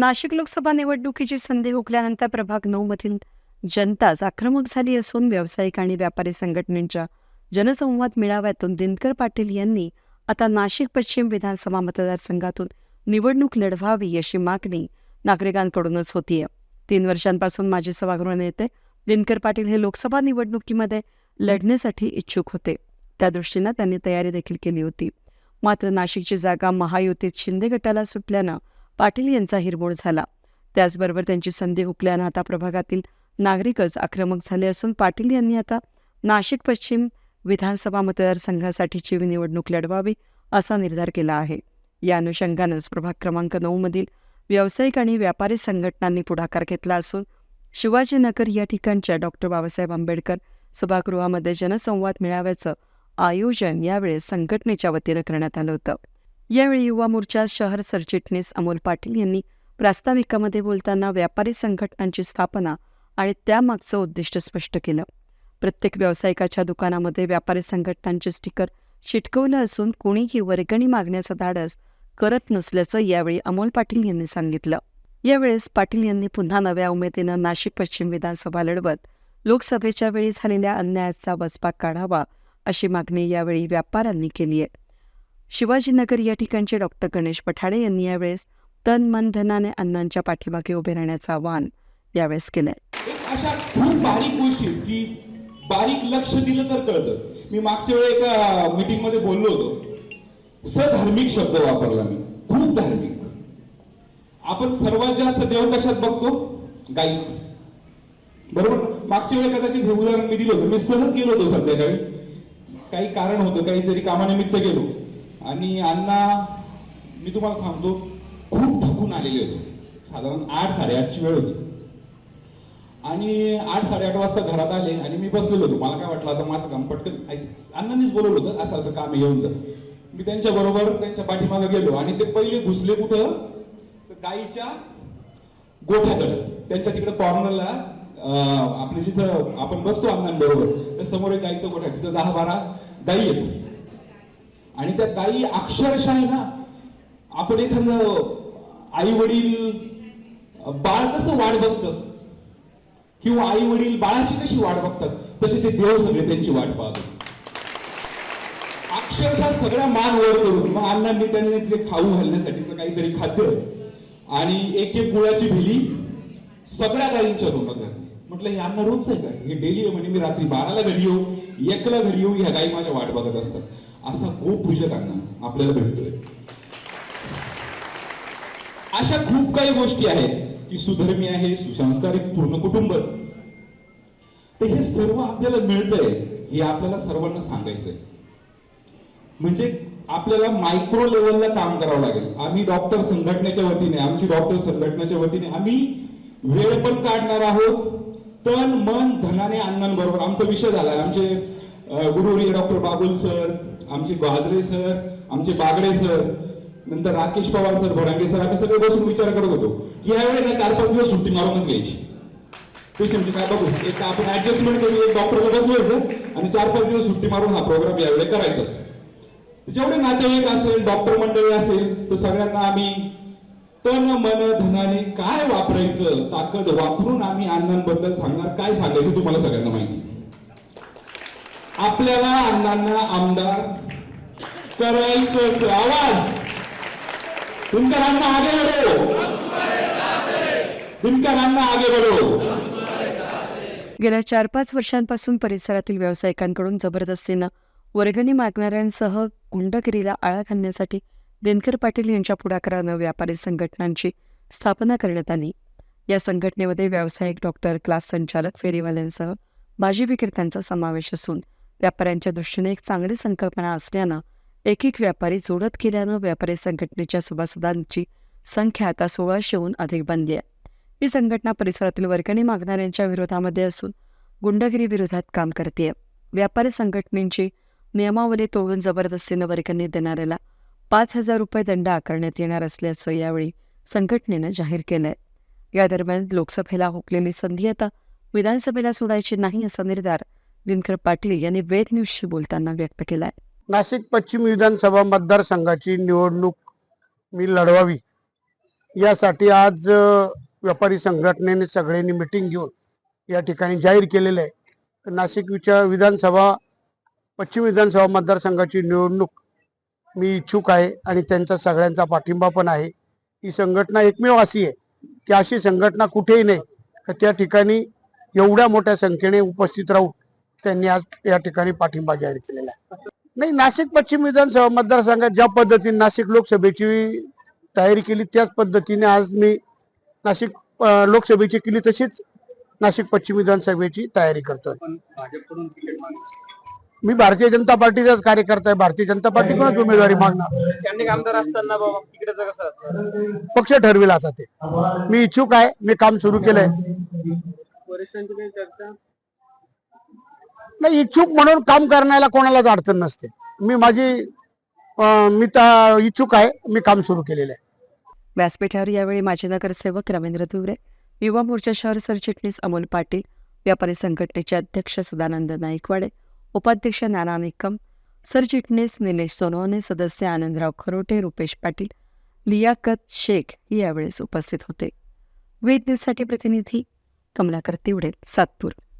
नाशिक लोकसभा निवडणुकीची संधी हुकल्यानंतर प्रभाग नऊ मधील जनताच आक्रमक झाली असून व्यावसायिक आणि व्यापारी संघटनेच्या जनसंवाद मेळाव्यातून दिनकर पाटील यांनी आता नाशिक पश्चिम विधानसभा मतदारसंघातून निवडणूक लढवावी अशी मागणी नागरिकांकडूनच होतीये. तीन वर्षांपासून माजी सभागृह नेते दिनकर पाटील हे लोकसभा निवडणुकीमध्ये लढण्यासाठी इच्छुक होते. त्या दृष्टीनं त्यांनी तयारी देखील केली होती. मात्र नाशिकची जागा महायुतीत शिंदे गटाला सुटल्यानं पाटील यांचा हिरमोड झाला. त्याचबरोबर त्यांची संधी हुकल्यानं आता प्रभागातील नागरिकच आक्रमक झाले असून पाटील यांनी आता नाशिक पश्चिम विधानसभा मतदारसंघासाठीची निवडणूक लढवावी असा निर्धार केला आहे. या अनुषंगानंच प्रभाग क्रमांक नऊमधील व्यावसायिक आणि व्यापारी संघटनांनी पुढाकार घेतला असून शिवाजीनगर या ठिकाणच्या डॉक्टर बाबासाहेब आंबेडकर सभागृहामध्ये जनसंवाद मेळाव्याचं आयोजन यावेळी संघटनेच्या वतीनं करण्यात आलं होतं. यावेळी युवा मोर्चा शहर सरचिटणीस अमोल पाटील यांनी प्रास्ताविकामध्ये बोलताना व्यापारी संघटनांची स्थापना आणि त्यामागचं उद्दिष्ट स्पष्ट केलं. प्रत्येक व्यावसायिकाच्या दुकानामध्ये व्यापारी संघटनांचे स्टिकर चिटकवलं असून कोणीही वर्गणी मागण्याचं धाडस करत नसल्याचं यावेळी अमोल पाटील यांनी सांगितलं. यावेळेस पाटील यांनी पुन्हा नव्या उमेदीनं नाशिक पश्चिम विधानसभा लढवत लोकसभेच्या वेळी झालेल्या अन्यायाचा वचपा काढावा अशी मागणी यावेळी व्यापाऱ्यांनी केली आहे. शिवाजीनगर या ठिकाणचे डॉक्टर गणेश पठाडे यांनी यावेळेस तन मन धनाने अण्णांच्या पाठीमागे उभे राहण्याचं आवाहन यावेळेस केलंय. अशा खूप बारीक गोष्टी की बारीक लक्ष दिलं तर कळतं. मी मागच्या वेळी एका मीटिंगमध्ये बोललो होतो. सधार्मिक शब्द वापरला मी. खूप धार्मिक. आपण सर्वात जास्त देव कशात बघतो? गाईत बरोबर? मागच्या वेळी कदाचित हे उदाहरण मी दिलं होतं. मी सहज गेलो होतो संध्याकाळी. काही कारण होतं. काहीतरी कामानिमित्त गेलो. आणि अण्णा मी तुम्हाला सांगतो खूप थकून आलेले होते. साधारण आठ साडेआठची वेळ होती. आणि आठ साडेआठ वाजता घरात आले आणि मी बसलेलो होतो. मला काय वाटलं आता माझं काम पटकन अण्णांनीच बोलवलं होतं असं असं काम येऊन जा. मी त्यांच्या बरोबर त्यांच्या पाठीमागे गेलो आणि ते पहिले घुसले कुठं? तर गाईच्या गोठ्याकडे. त्यांच्या तिकडे कॉर्नरला आपल्या जिथं आपण बसतो अण्णांबरोबर तर समोर एक गाईचं गोठा आहे. तिथं दहा बारा गाई आहेत. आणि त्या गाई अक्षरशः आहे ना आपण एखादं आई वडील बाळ कसं वाट बघतं? किंवा आई वडील बाळाची कशी वाट बघतात? तसे ते देव सगळे त्यांची वाट पाहतात. अक्षरशः सगळ्या मान वर करून मग अण्णांनी त्यांनी ते खाऊ घालण्यासाठीचं काहीतरी खाद्य आणि एक एक गुळाची भिली सगळ्या गायींच्या तोंडात घातली. म्हटलं हे अण्णा रोज आहे का? हे डेली आहे म्हणजे मी रात्री बाराला घरी येऊ एकला घरी येऊ ह्या गायी माझ्या वाट बघत असतात. असा गोपूजकांना आपल्याला भेटतोय. अशा खूप काही गोष्टी आहेत की सुधर्मी आहे सुसंस्कारित पूर्ण कुटुंबच. तर हे सर्व आपल्याला मिळतंय हे आपल्याला सर्वांना सांगायचंय. म्हणजे आपल्याला मायक्रो लेवलला काम करावं लागेल. आम्ही डॉक्टर संघटनेच्या वतीने आमची डॉक्टर संघटनेच्या वतीने आम्ही वेळ पण काढणार आहोत. तन मन धनाने अण्णांबरोबर आमचा विषय झाला आमचे अं, गुरुवर्य डॉक्टर बाबुल सर आमचे बाजरे सर आमचे बागडे सर नंतर राकेश पवार सर भडांगे सर आम्ही सगळे बसून विचार करत होतो की यावेळी ना चार पाच दिवस सुट्टी मारूनच घ्यायची. पेशंटची काय बघू. एक आपण ऍडजस्टमेंट करू एक डॉक्टरला बसवायचं आणि चार पाच दिवस सुट्टी मारून हा प्रोग्राम यावेळी करायचाच. जेवढे नातेवाईक असेल डॉक्टर मंडळी असेल तर सगळ्यांना आम्ही तन मन धनाने काय वापरायचं ताकद वापरून आम्ही अण्णांबद्दल सांगणार काय सांगायचं तुम्हाला सगळ्यांना माहिती. आपल्याला अण्णांना आमदार करायचं आवाज. दिनकर अण्णा आगे बढ़ो. दिनकर अण्णा आगे बढ़ो. गेल्या चार पाच वर्षांपासून परिसरातील व्यावसायिकांकडून जबरदस्तीनं वर्गणी मागणाऱ्यांसह गुंडगिरीला आळा घालण्यासाठी दिनकर पाटील यांच्या पुढाकारानं व्यापारी संघटनांची स्थापना करण्यात आली. या संघटनेमध्ये व्यावसायिक डॉक्टर क्लास संचालक फेरीवाल्यांसह माजी विक्रेत्यांचा समावेश असून व्यापाऱ्यांच्या दृष्टीने एक चांगली संकल्पना असल्यानं एक एक व्यापारी जोडत गेल्यानं व्यापारी संघटनेच्या सभासदांची संख्या आता सोळाशेहून अधिक बनली आहे. ही संघटना परिसरातील वर्गणी मागणाऱ्यांच्या विरोधामध्ये असून गुंडगिरी विरोधात काम करते व्यापारी संघटनेची नियमावली तोडून जबरदस्तीनं वर्गणी देणाऱ्याला पाच हजार रुपये दंड आकारण्यात येणार असल्याचं यावेळी संघटनेनं जाहीर केलंय. या दरम्यान लोकसभेला हुकलेली संधी आता विधानसभेला सोडायची नाही असा निर्धार दिनकर पाटील यांनी वेद न्यूजशी बोलताना व्यक्त केलाय. नाशिक पश्चिम विधानसभा मतदारसंघाची निवडणूक मी लढवावी. यासाठी आज व्यापारी संघटनेने सगळ्यांनी मिटिंग घेऊन या ठिकाणी जाहीर केलेलं आहे. तर नाशिक विचार विधानसभा पश्चिम विधानसभा मतदारसंघाची निवडणूक मी इच्छुक आहे आणि त्यांचा सगळ्यांचा पाठिंबा पण आहे. ही संघटना एकमेव अशी आहे की अशी संघटना कुठेही नाही. तर त्या ठिकाणी एवढ्या मोठ्या संख्येने उपस्थित राहून त्यांनी आज या ठिकाणी पाठिंबा जाहीर केलेला आहे. नाही नाशिक पश्चिम विधानसभा मतदारसंघात ज्या पद्धतीने नाशिक लोकसभेची तयारी केली त्याच पद्धतीने आज मी नाशिक लोकसभेची केली तशीच नाशिक पश्चिम विधानसभेची तयारी करतोय. मी भारतीय जनता पार्टीचाच कार्यकर्ता आहे भारतीय जनता पार्टी कोणाच उमेदवारी मागणार? आमदार असताना पक्ष ठरविला आता ते. मी इच्छुक आहे मी काम सुरू केलंय. वरिष्ठांची काही चर्चा? नाही इच्छुक म्हणून काम करण्याला कोणालाच अडचण नसते. मी माझी मी त्या इच्छुक आहे मी काम सुरू केलेलं आहे. व्यासपीठावर यावेळी माजी नगरसेवक रवींद्र दुवरे युवा मोर्चा शहर सरचिटणीस अमोल पाटील व्यापारी संघटनेचे अध्यक्ष सदानंद नाईकवाडे उपाध्यक्ष नाना निकम सरचिटणीस निलेश सोनवणे सदस्य आनंदराव खरोटे रुपेश पाटील लियाकत शेख यावेळेस उपस्थित होते. वेद न्यूजसाठी प्रतिनिधी कमलाकर तिवडे सातपूर.